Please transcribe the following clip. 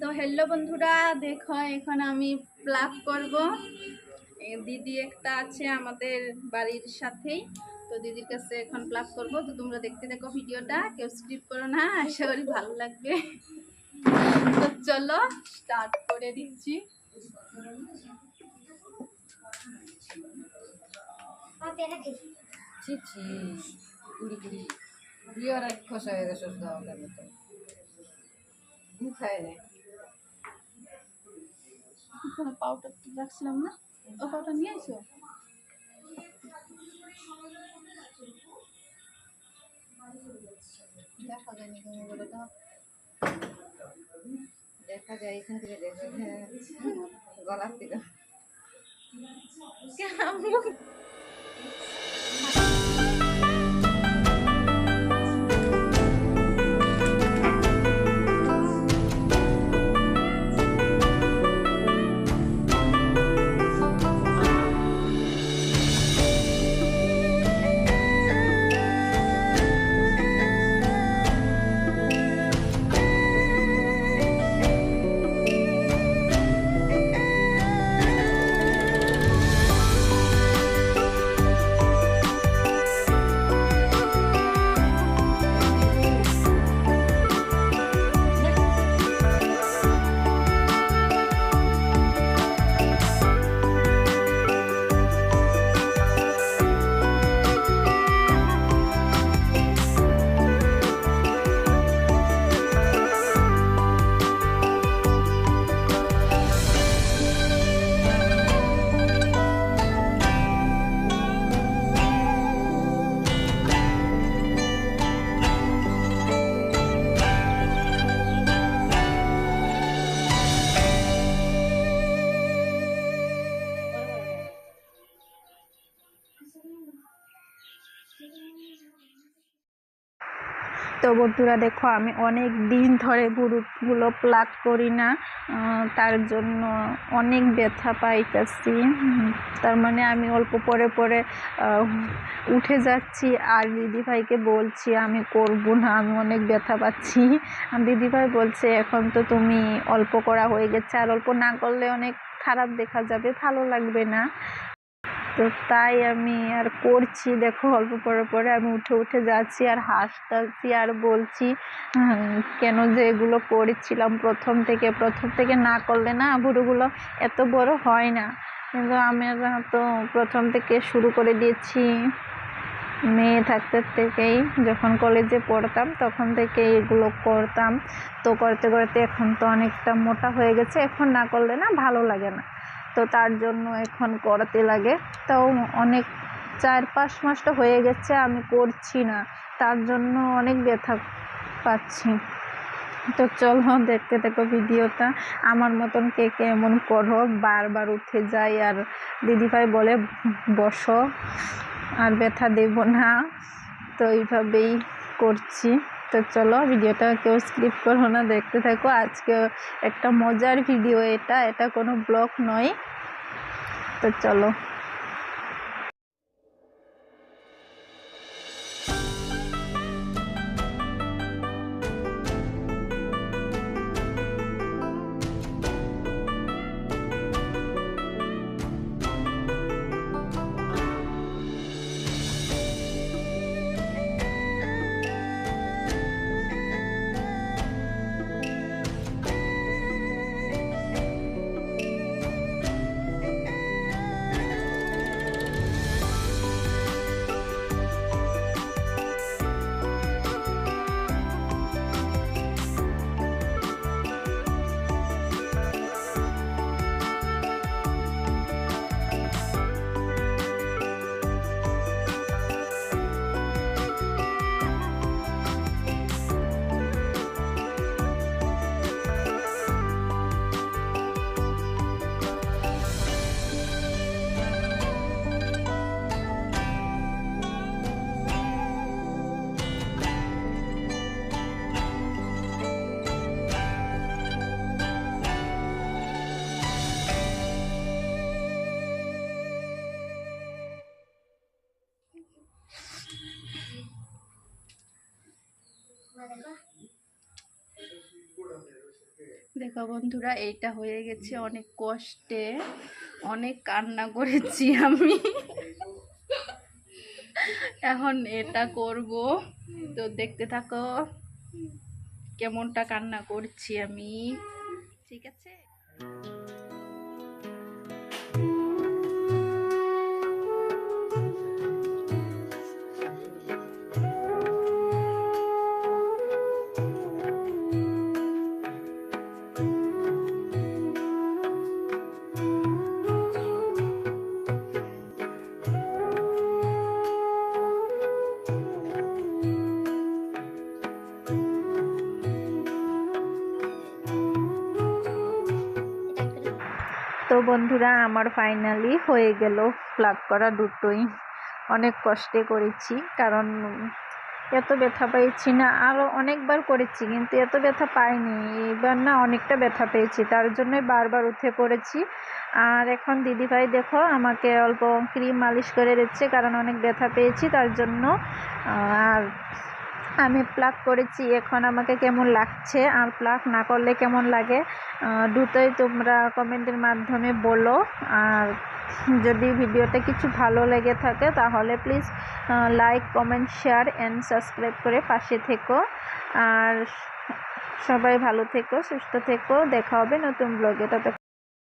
তো হ্যালো বন্ধুরা, দেখো, এখন আমি প্লাগ করব। দিদি একটা আছে আমাদের বাড়ির সাথেই, তো দিদির কাছে এখন প্লাগ করব। তো তোমরা দেখতে দেখো ভিডিওটা, কেউ স্ক্রিপ করো না, আশা করি ভালো লাগবে। তো চলো স্টার্ট করে দিচ্ছি। ছি ছি কুড়ি কুড়ি বিয়ে হয়ে গেছে খায় কোনো পাউডার রাখছিলাম না। ও পাউডার নিয়ে আসো দেখা যায়নি তুমি বলে তো। দেখা যায় এখান থেকে দেখা গলার থেকে কেমন? তো বন্ধুরা দেখো, আমি অনেক দিন ধরে বুড়ুগুলো প্লাগ করি না তার জন্য অনেক ব্যথা পাইতেছি। তার মানে আমি অল্প পরে পরে উঠে যাচ্ছি আর দিদিভাইকে বলছি, আমি করব না, আমি অনেক ব্যথা পাচ্ছি। দিদিভাই বলছে, এখন তো তুমি অল্প করা হয়ে গেছে, আর অল্প না করলে অনেক খারাপ দেখা যাবে, ভালো লাগবে না। তো তাই আমি আর করছি দেখো অল্প পরে পরে আমি উঠে উঠে যাচ্ছি আর হাসতাছি আর বলছি কেন যে এগুলো করেছিলাম প্রথম থেকে প্রথম থেকে না করলে না বুড়োগুলো এত বড় হয় না। কিন্তু আমরা তো প্রথম থেকে শুরু করে দিয়েছি। মেয়ে থাকতে থেকেই যখন কলেজে পড়তাম তখন থেকে এগুলো করতাম। তো করতে করতে এখন তো অনেকটা মোটা হয়ে গেছে, এখন না করলে না ভালো লাগে না। তো তার জন্য এখন করাতে লাগে। তাও অনেক চার পাঁচ মাসটা হয়ে গেছে, আমি করছি না। তার জন্য অনেক ব্যথা পাচ্ছি। তো চলো দেখতে দেখো ভিডিওটা। আমার মতন কে কে এমন করো, বারবার উঠে যাই আর দিদিভাই বলে, বসো, আর ব্যথা দেব না। তো এইভাবেই করছি। তো চলো ভিডিওটা কেউ স্কিপ করো না, দেখতে থাকো। আজকে একটা মজার ভিডিও এটা এটা কোনো ব্লগ নয়। তো চলো। দেখো বন্ধুরা, এইটা হয়ে গেছে অনেক কষ্টে, অনেক কান্না করেছি আমি। এখন এটা করব। তো দেখতে থাকো কেমনটা কান্না করছি আমি। ঠিক আছে? তো বন্ধুরা, আমার ফাইনালি হয়ে গেল প্লাগ করা দুটোই। অনেক কষ্টে করেছি, কারণ এত ব্যথা পেয়েছি না আরও অনেকবার করেছি, কিন্তু এত ব্যথা পাইনি। এবার না অনেকটা ব্যথা পেয়েছি, তার জন্যই বারবার উঠে পড়েছি। আর এখন দিদিভাই দেখো, আমাকে অল্প ক্রিম মালিশ করে দিচ্ছে, কারণ অনেক ব্যথা পেয়েছি, তার জন্য আর আমি প্লাগ করেছি, এখন আমাকে কেমন লাগছে? আর প্লাগ না করলে কেমন লাগে? দুটোই তোমরা কমেন্টের মাধ্যমে বলো। আর যদি ভিডিওটা কিছু ভালো লেগে থাকে, তাহলে please like comment share and subscribe করে পাশে থেকো। আর সবাই ভালো থেকো, সুস্থ থেকো। দেখা হবে নতুন ব্লগে তত